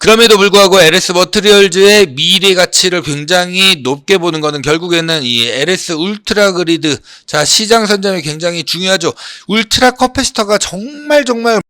그럼에도 불구하고 LS 머트리얼즈의 미래 가치를 굉장히 높게 보는 거는 결국에는 이 LS 울트라 그리드 자 시장 선점이 굉장히 중요하죠. 울트라 커패시터가 정말 정말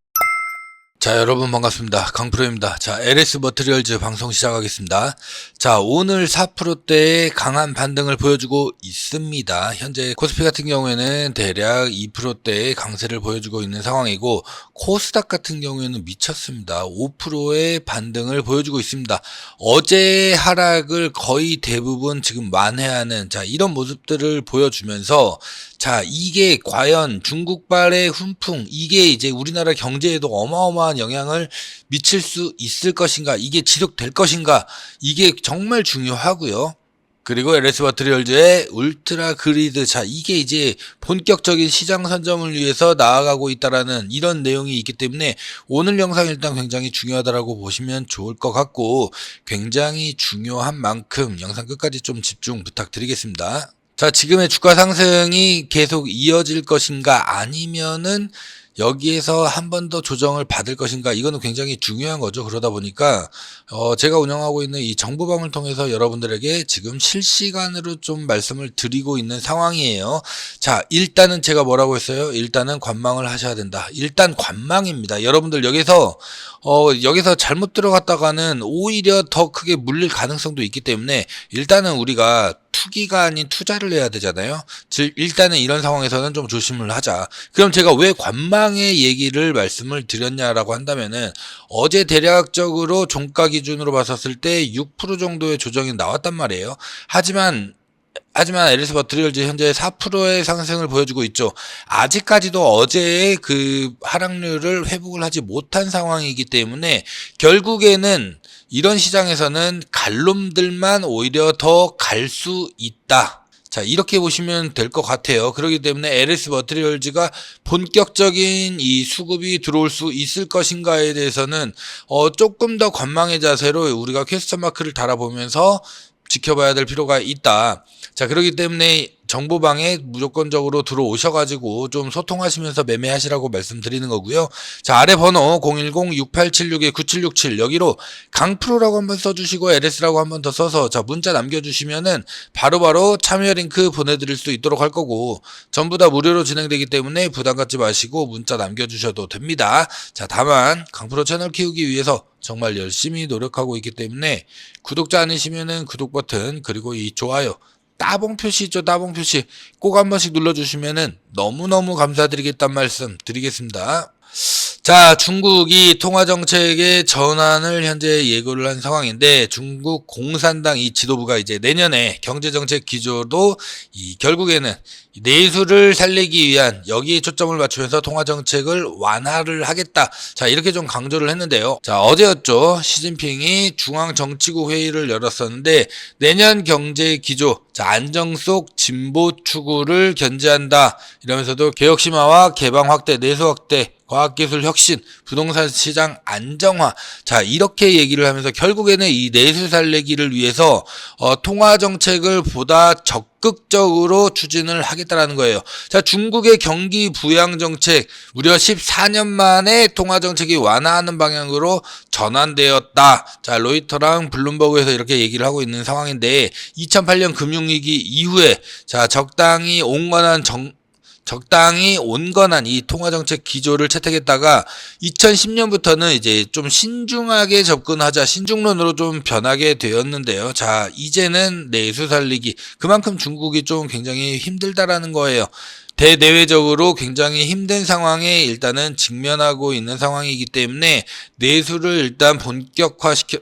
자 여러분 반갑습니다. 강프로입니다. 자 LS 머트리얼즈 방송 시작하겠습니다. 자 오늘 4%대의 강한 반등을 보여주고 있습니다. 현재 코스피 같은 경우에는 대략 2%대의 강세를 보여주고 있는 상황이고 코스닥 같은 경우에는 미쳤습니다. 5%의 반등을 보여주고 있습니다. 어제 하락을 거의 대부분 지금 만회하는 자 이런 모습들을 보여주면서 자, 이게 과연 중국발의 훈풍, 이게 이제 우리나라 경제에도 어마어마한 영향을 미칠 수 있을 것인가, 이게 지속될 것인가, 이게 정말 중요하고요. 그리고 LS 버트리얼즈의 울트라 그리드 자 이게 이제 본격적인 시장 선점을 위해서 나아가고 있다라는 이런 내용이 있기 때문에 오늘 영상 일단 굉장히 중요하다라고 보시면 좋을 것 같고 굉장히 중요한 만큼 영상 끝까지 좀 집중 부탁드리겠습니다. 자, 지금의 주가 상승이 계속 이어질 것인가 아니면은 여기에서 한 번 더 조정을 받을 것인가 이거는 굉장히 중요한 거죠. 그러다 보니까 어 제가 운영하고 있는 이 정보방을 통해서 여러분들에게 지금 실시간으로 좀 말씀을 드리고 있는 상황이에요. 자, 일단은 제가 뭐라고 했어요? 일단은 관망을 하셔야 된다. 일단 관망입니다. 여러분들 여기서 어 여기서 잘못 들어갔다가는 오히려 더 크게 물릴 가능성도 있기 때문에 일단은 우리가 투기가 아닌 투자를 해야 되잖아요. 즉 일단은 이런 상황에서는 좀 조심을 하자. 그럼 제가 왜 관망의 얘기를 말씀을 드렸냐라고 한다면은 어제 대략적으로 종가 기준으로 봤었을 때 6% 정도의 조정이 나왔단 말이에요. 하지만 하지만 LS 버트리얼즈 현재 4%의 상승을 보여주고 있죠. 아직까지도 어제의 그 하락률을 회복을 하지 못한 상황이기 때문에 결국에는 이런 시장에서는 갈놈들만 오히려 더 갈 수 있다. 자, 이렇게 보시면 될 것 같아요. 그렇기 때문에 LS 머트리얼즈가 본격적인 이 수급이 들어올 수 있을 것인가에 대해서는 어, 조금 더 관망의 자세로 우리가 퀘스천 마크를 달아보면서 지켜봐야 될 필요가 있다. 자, 그렇기 때문에 정보방에 무조건적으로 들어오셔가지고 좀 소통하시면서 매매하시라고 말씀드리는 거고요. 자, 아래 번호 010-6876-9767 여기로 강프로라고 한번 써주시고 LS라고 한번 더 써서 자, 문자 남겨주시면은 바로바로 참여 링크 보내드릴 수 있도록 할 거고 전부 다 무료로 진행되기 때문에 부담 갖지 마시고 문자 남겨주셔도 됩니다. 자, 다만 강프로 채널 키우기 위해서 정말 열심히 노력하고 있기 때문에 구독자 아니시면은 구독 버튼 그리고 이 좋아요 따봉 표시 있죠 따봉 표시 꼭 한 번씩 눌러주시면은 너무너무 감사드리겠다는 말씀 드리겠습니다. 자, 중국이 통화정책의 전환을 현재 예고를 한 상황인데 중국 공산당 이 지도부가 이제 내년에 경제정책 기조도 이 결국에는 내수를 살리기 위한 여기에 초점을 맞추면서 통화정책을 완화를 하겠다. 자, 이렇게 좀 강조를 했는데요. 자, 어제였죠. 시진핑이 중앙정치국 회의를 열었었는데 내년 경제 기조, 자, 안정 속 진보 추구를 견제한다. 이러면서도 개혁 심화와 개방 확대, 내수 확대, 과학기술 혁신, 부동산 시장 안정화. 자, 이렇게 얘기를 하면서 결국에는 이 내수 살리기를 위해서 어, 통화 정책을 보다 적극적으로 추진을 하겠다라는 거예요. 자, 중국의 경기 부양 정책 무려 14년 만에 통화 정책이 완화하는 방향으로 전환되었다. 자, 로이터랑 블룸버그에서 이렇게 얘기를 하고 있는 상황인데 2008년 금융위기 이후에 자, 적당히 온건한 정 적당히 온건한 이 통화정책 기조를 채택했다가 2010년부터는 이제 좀 신중하게 접근하자 신중론으로 좀 변하게 되었는데요. 자, 이제는 내수 살리기 그만큼 중국이 좀 굉장히 힘들다라는 거예요. 대내외적으로 굉장히 힘든 상황에 일단은 직면하고 있는 상황이기 때문에 내수를 일단 본격화시켜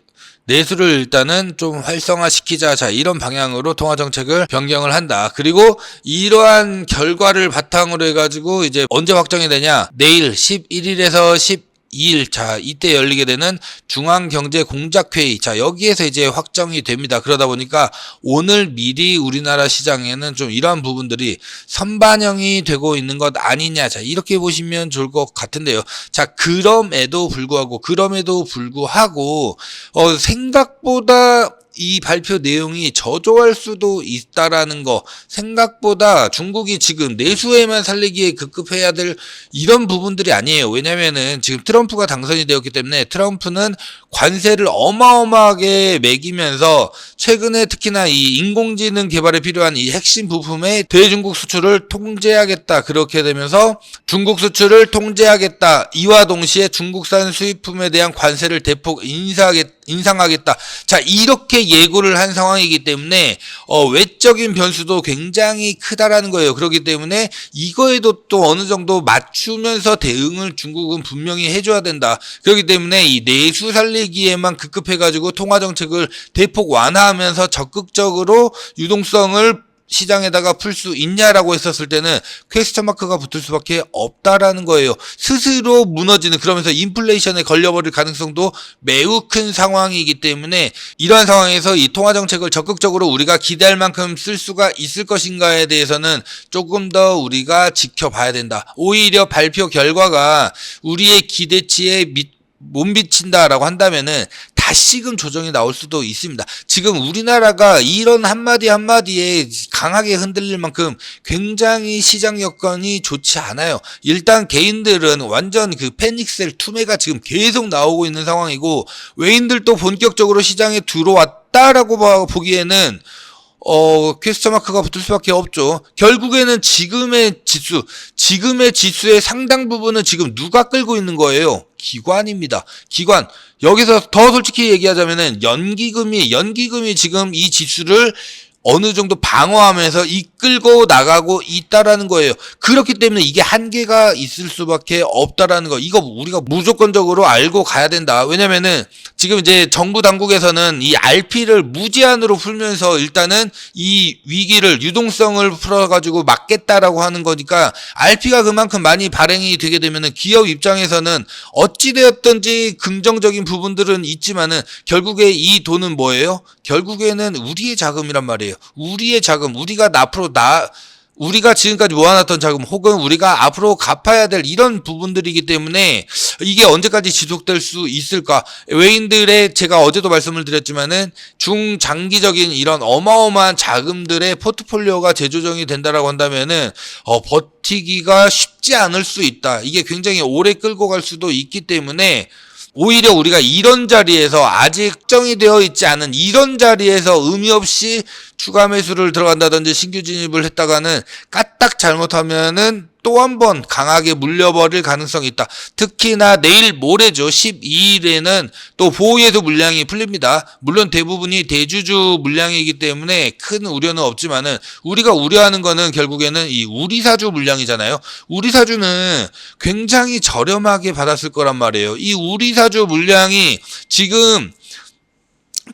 내수를 일단은 좀 활성화시키자. 자, 이런 방향으로 통화 정책을 변경을 한다. 그리고 이러한 결과를 바탕으로 해가지고 이제 언제 확정이 되냐? 내일 11일에서 10 2일 자 이때 열리게 되는 중앙경제공작회의. 자 여기에서 이제 확정이 됩니다. 그러다 보니까 오늘 미리 우리나라 시장에는 좀 이러한 부분들이 선반영이 되고 있는 것 아니냐. 자 이렇게 보시면 좋을 것 같은데요. 자 그럼에도 불구하고 그럼에도 불구하고 어 생각보다 이 발표 내용이 저조할 수도 있다라는 거 생각보다 중국이 지금 내수에만 살리기에 급급해야 될 이런 부분들이 아니에요. 왜냐면은 지금 트럼프가 당선이 되었기 때문에 트럼프는 관세를 어마어마하게 매기면서 최근에 특히나 이 인공지능 개발에 필요한 이 핵심 부품의 대중국 수출을 통제하겠다. 그렇게 되면서 중국 수출을 통제하겠다. 이와 동시에 중국산 수입품에 대한 관세를 대폭 인상하겠, 인상하겠다. 자, 이렇게 예고를 한 상황이기 때문에 어, 외적인 변수도 굉장히 크다라는 거예요. 그렇기 때문에 이거에도 또 어느 정도 맞추면서 대응을 중국은 분명히 해줘야 된다. 그렇기 때문에 이 내수 살리기에만 급급해가지고 통화 정책을 대폭 완화하면서 적극적으로 유동성을 시장에다가 풀 수 있냐라고 했었을 때는 퀘스천 마크가 붙을 수밖에 없다라는 거예요. 스스로 무너지는 그러면서 인플레이션에 걸려버릴 가능성도 매우 큰 상황이기 때문에 이러한 상황에서 이 통화 정책을 적극적으로 우리가 기대할 만큼 쓸 수가 있을 것인가에 대해서는 조금 더 우리가 지켜봐야 된다. 오히려 발표 결과가 우리의 기대치에 밑, 못 미친다라고 한다면은 다시금 조정이 나올 수도 있습니다. 지금 우리나라가 이런 한마디 한마디에 강하게 흔들릴 만큼 굉장히 시장 여건이 좋지 않아요. 일단 개인들은 완전 그 패닉셀 투매가 지금 계속 나오고 있는 상황이고 외인들도 본격적으로 시장에 들어왔다라고 보기에는 어, 퀘스천 마크가 붙을 수밖에 없죠. 결국에는 지금의 지수, 지금의 지수의 상당 부분은 지금 누가 끌고 있는 거예요? 기관입니다. 기관. 여기서 더 솔직히 얘기하자면은 연기금이, 연기금이 지금 이 지수를 어느 정도 방어하면서 이 끌고 나가고 있다라는 거예요. 그렇기 때문에 이게 한계가 있을 수밖에 없다라는 거. 이거 우리가 무조건적으로 알고 가야 된다. 왜냐면은 지금 이제 정부 당국에서는 이 RP를 무제한으로 풀면서 일단은 이 위기를 유동성을 풀어가지고 막겠다라고 하는 거니까 RP가 그만큼 많이 발행이 되게 되면은 기업 입장에서는 어찌되었든지 긍정적인 부분들은 있지만은 결국에 이 돈은 뭐예요? 결국에는 우리의 자금이란 말이에요. 우리의 자금, 우리가 앞으로 나 우리가 지금까지 모아놨던 자금 혹은 우리가 앞으로 갚아야 될 이런 부분들이기 때문에 이게 언제까지 지속될 수 있을까? 외인들의 제가 어제도 말씀을 드렸지만은 중장기적인 이런 어마어마한 자금들의 포트폴리오가 재조정이 된다라고 한다면은 어, 버티기가 쉽지 않을 수 있다. 이게 굉장히 오래 끌고 갈 수도 있기 때문에 오히려 우리가 이런 자리에서 아직 정이 되어 있지 않은 이런 자리에서 의미 없이 추가 매수를 들어간다든지 신규 진입을 했다가는 까딱 잘못하면은 또 한 번 강하게 물려버릴 가능성이 있다. 특히나 내일 모레죠. 12일에는 또 보호예수 물량이 풀립니다. 물론 대부분이 대주주 물량이기 때문에 큰 우려는 없지만은 우리가 우려하는 거는 결국에는 이 우리사주 물량이잖아요. 우리사주는 굉장히 저렴하게 받았을 거란 말이에요. 이 우리사주 물량이 지금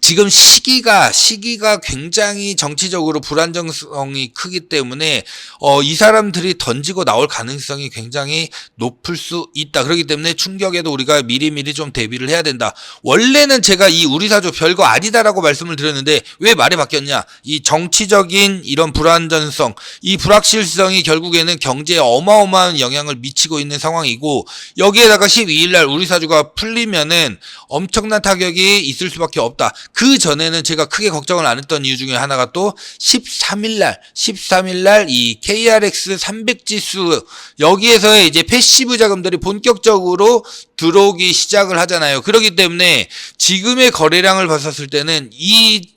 지금 시기가 시기가 굉장히 정치적으로 불안정성이 크기 때문에 어, 이 사람들이 던지고 나올 가능성이 굉장히 높을 수 있다. 그렇기 때문에 충격에도 우리가 미리미리 좀 대비를 해야 된다. 원래는 제가 이 우리사조 별거 아니다라고 말씀을 드렸는데 왜 말이 바뀌었냐? 이 정치적인 이런 불안전성, 이 불확실성이 결국에는 경제에 어마어마한 영향을 미치고 있는 상황이고 여기에다가 12일 날 우리사주가 풀리면은 엄청난 타격이 있을 수밖에 없다. 그 전에는 제가 크게 걱정을 안 했던 이유 중에 하나가 또 13일날, 13일날 이 KRX 300 지수 여기에서의 이제 패시브 자금들이 본격적으로 들어오기 시작을 하잖아요. 그렇기 때문에 지금의 거래량을 봤었을 때는 이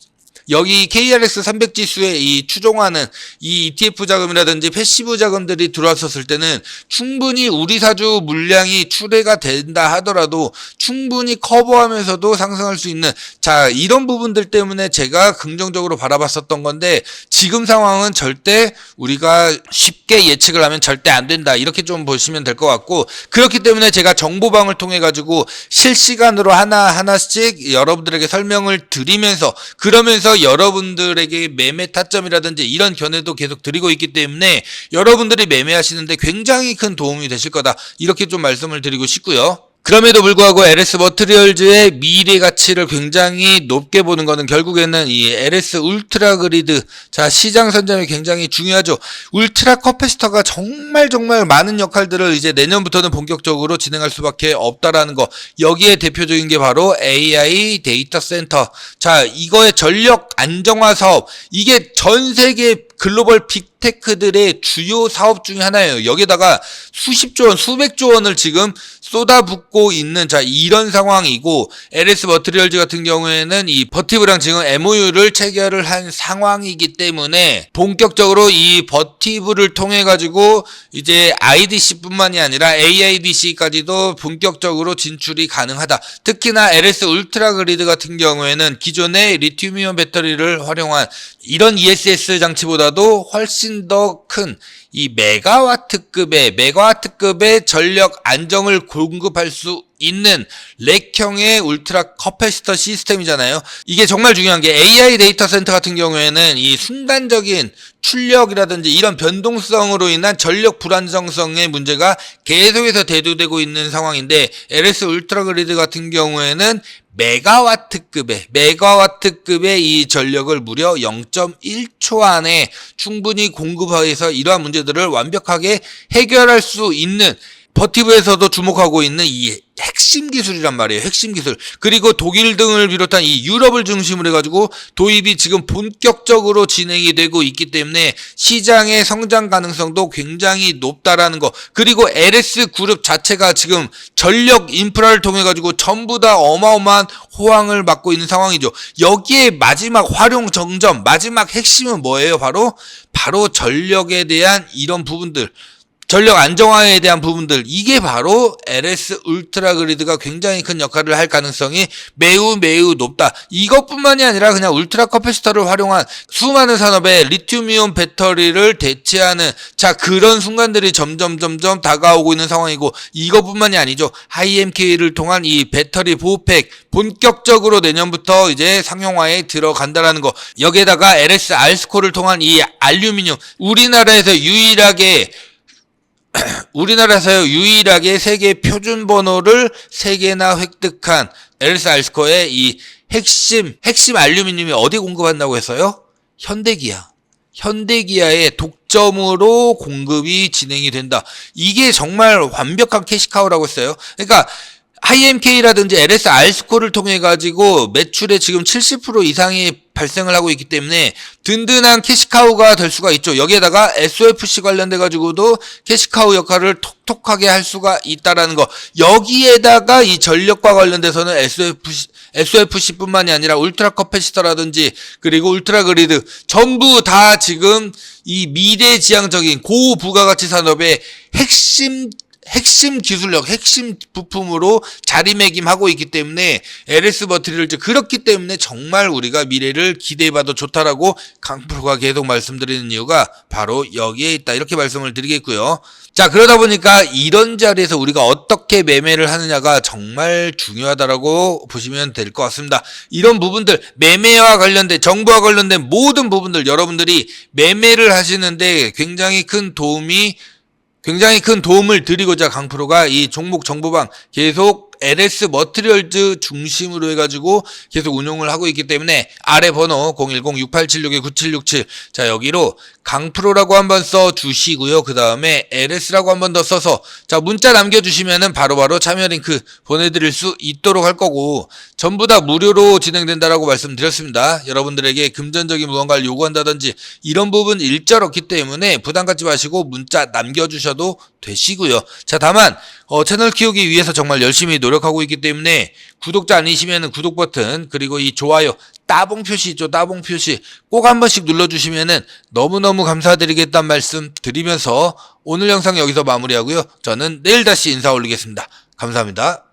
여기 KRX 300 지수에 이 추종하는 이 ETF 자금이라든지 패시브 자금들이 들어왔었을 때는 충분히 우리 사주 물량이 출회가 된다 하더라도 충분히 커버하면서도 상승할 수 있는 자 이런 부분들 때문에 제가 긍정적으로 바라봤었던 건데 지금 상황은 절대 우리가 쉽게 예측을 하면 절대 안 된다. 이렇게 좀 보시면 될 것 같고 그렇기 때문에 제가 정보방을 통해 가지고 실시간으로 하나 하나씩 여러분들에게 설명을 드리면서 그러면서 여러분들에게 매매 타점이라든지 이런 견해도 계속 드리고 있기 때문에 여러분들이 매매하시는데 굉장히 큰 도움이 되실 거다. 이렇게 좀 말씀을 드리고 싶고요. 그럼에도 불구하고 LS 머트리얼즈의 미래 가치를 굉장히 높게 보는 것은 결국에는 이 LS 울트라 그리드 자 시장 선점이 굉장히 중요하죠. 울트라 커패시터가 정말 정말 많은 역할들을 이제 내년부터는 본격적으로 진행할 수밖에 없다라는 거. 여기에 대표적인 게 바로 AI 데이터 센터. 자 이거의 전력 안정화 사업. 이게 전 세계 글로벌 빅 테크들의 주요 사업 중에 하나예요. 여기다가 수십조 원, 수백조 원을 지금 쏟아붓고 있는 자 이런 상황이고 LS 머트리얼즈 같은 경우에는 이 버티브랑 지금 MOU를 체결을 한 상황이기 때문에 본격적으로 이 버티브를 통해 가지고 이제 IDC뿐만이 아니라 AIDC까지도 본격적으로 진출이 가능하다. 특히나 LS 울트라 그리드 같은 경우에는 기존의 리튬이온 배터리를 활용한 이런 ESS 장치보다도 훨씬 더 큰 이 메가와트급의 메가와트급의 전력 안정을 공급할 수 있는 렉형의 울트라 커패시터 시스템이잖아요. 이게 정말 중요한 게 AI 데이터 센터 같은 경우에는 이 순간적인 출력이라든지 이런 변동성으로 인한 전력 불안정성의 문제가 계속해서 대두되고 있는 상황인데 LS 울트라 그리드 같은 경우에는 메가와트급의 메가와트급의 이 전력을 무려 0.1초 안에 충분히 공급해서 이러한 문제들을 완벽하게 해결할 수 있는 버티브에서도 주목하고 있는 이 핵심 기술이란 말이에요. 핵심 기술. 그리고 독일 등을 비롯한 이 유럽을 중심으로 해가지고 도입이 지금 본격적으로 진행이 되고 있기 때문에 시장의 성장 가능성도 굉장히 높다라는 거. 그리고 LS 그룹 자체가 지금 전력 인프라를 통해 가지고 전부 다 어마어마한 호황을 맞고 있는 상황이죠. 여기에 마지막 활용 정점, 마지막 핵심은 뭐예요? 바로 바로 전력에 대한 이런 부분들. 전력 안정화에 대한 부분들 이게 바로 LS 울트라 그리드가 굉장히 큰 역할을 할 가능성이 매우 매우 높다. 이것뿐만이 아니라 그냥 울트라 커패시터를 활용한 수많은 산업의 리튬이온 배터리를 대체하는 자 그런 순간들이 점점 점점 다가오고 있는 상황이고 이것뿐만이 아니죠. IMK를 통한 이 배터리 보호팩 본격적으로 내년부터 이제 상용화에 들어간다라는 거 여기에다가 LS 알스코를 통한 이 알루미늄 우리나라에서 유일하게 우리나라에서 유일하게 세계 표준 번호를 세 개나 획득한 LS 알스코의 이 핵심 핵심 알루미늄이 어디 공급한다고 했어요? 현대기아. 현대기아의 독점으로 공급이 진행이 된다. 이게 정말 완벽한 캐시카우라고 했어요. 그러니까 IMK라든지 LS 알스코를 통해 가지고 매출의 지금 70% 이상이 발생을 하고 있기 때문에 든든한 캐시카우가 될 수가 있죠. 여기에다가 SOFC 관련돼 가지고도 캐시카우 역할을 톡톡하게 할 수가 있다라는 거. 여기에다가 이 전력과 관련돼서는 SOFC SOFC뿐만이 아니라 울트라 커패시터라든지 그리고 울트라 그리드 전부 다 지금 이 미래지향적인 고부가가치 산업의 핵심 핵심 기술력, 핵심 부품으로 자리매김하고 있기 때문에 LS 버티리얼즈 그렇기 때문에 정말 우리가 미래를 기대해봐도 좋다라고 강프로가 계속 말씀드리는 이유가 바로 여기에 있다 이렇게 말씀을 드리겠고요. 자 그러다 보니까 이런 자리에서 우리가 어떻게 매매를 하느냐가 정말 중요하다라고 보시면 될 것 같습니다. 이런 부분들 매매와 관련된 정보와 관련된 모든 부분들 여러분들이 매매를 하시는데 굉장히 큰 도움이 굉장히 큰 도움을 드리고자 강프로가 이 종목 정보방 계속 LS 머트리얼즈 중심으로 해가지고 계속 운용을 하고 있기 때문에 아래 번호 010-6876-9767 자 여기로 강프로라고 한 번 써 주시고요. 그 다음에 LS라고 한 번 더 써서 자 문자 남겨주시면은 바로바로 참여 링크 보내드릴 수 있도록 할 거고 전부 다 무료로 진행된다라고 말씀드렸습니다. 여러분들에게 금전적인 무언가를 요구한다든지 이런 부분 일절 없기 때문에 부담 갖지 마시고 문자 남겨주셔도 되시고요. 자 다만 어, 채널 키우기 위해서 정말 열심히 노 력하고 있기 때문에 구독자 아니시면은 구독 버튼 그리고 이 좋아요 따봉 표시 있죠 따봉 표시 꼭 한 번씩 눌러주시면은 너무너무 감사드리겠다는 말씀 드리면서 오늘 영상 여기서 마무리하고요. 저는 내일 다시 인사 올리겠습니다. 감사합니다.